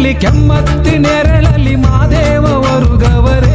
ಕೆಮ್ಮತ್ತಿ ನೆರಳಲ್ಲಿ ಮಾದೇವ ಗವರೆ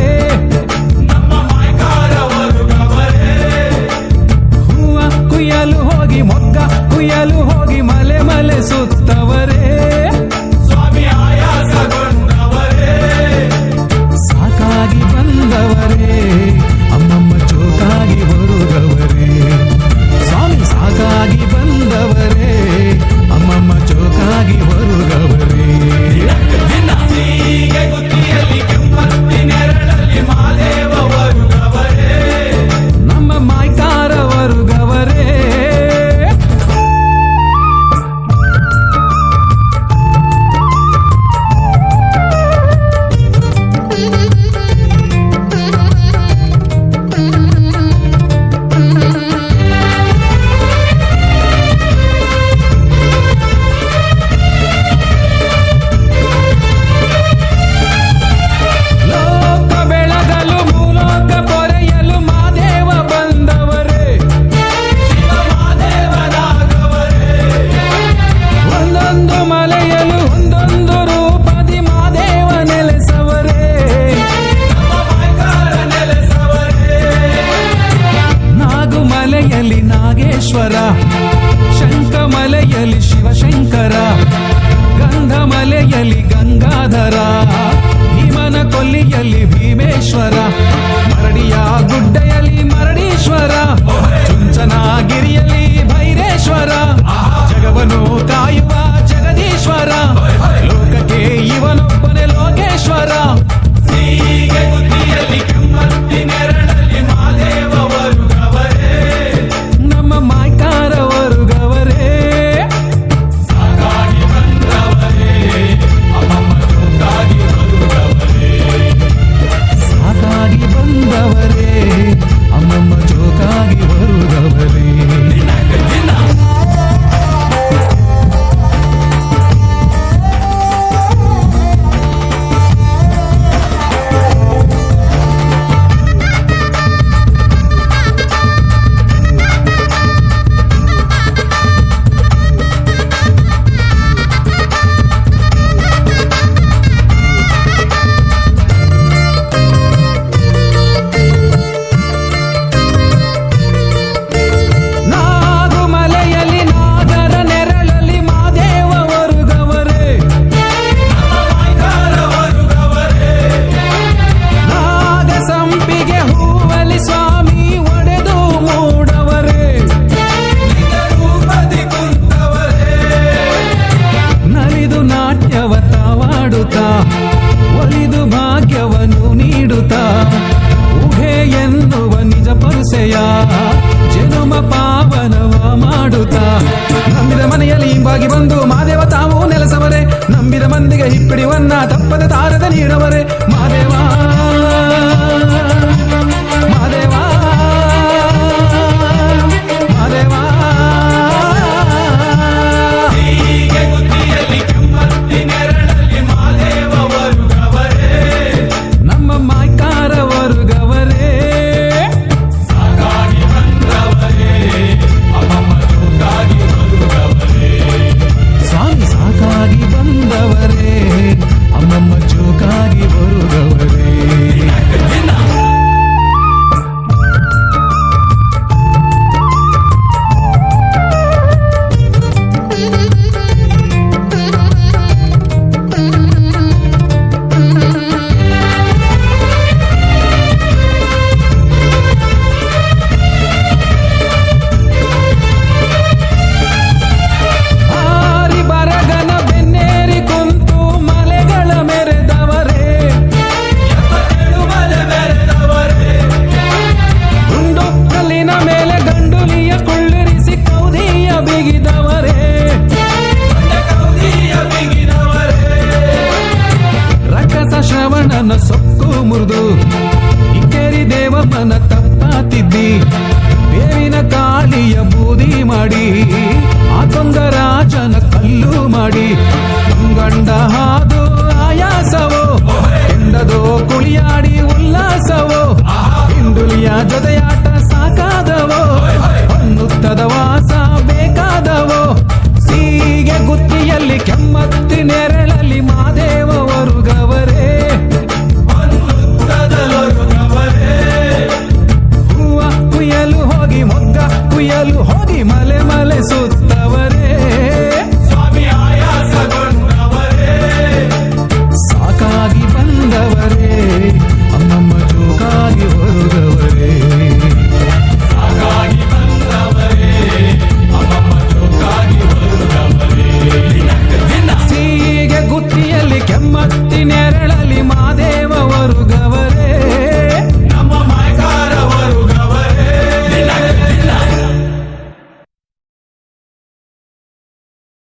ಮುರಿದು ಮುರಿದು ಇಕ್ಕೇರಿ ಮನ ತಪ್ಪಾತಿದ್ದಿ. ಬೇವಿನ ಕಾಲಿಯ ಬೂದಿ ಮಾಡಿ ಆತೊಂಗ ರಾಜನ ಕಲ್ಲು ಮಾಡಿ ಗಂಡ కుయలు హోగి మలె మలె సోది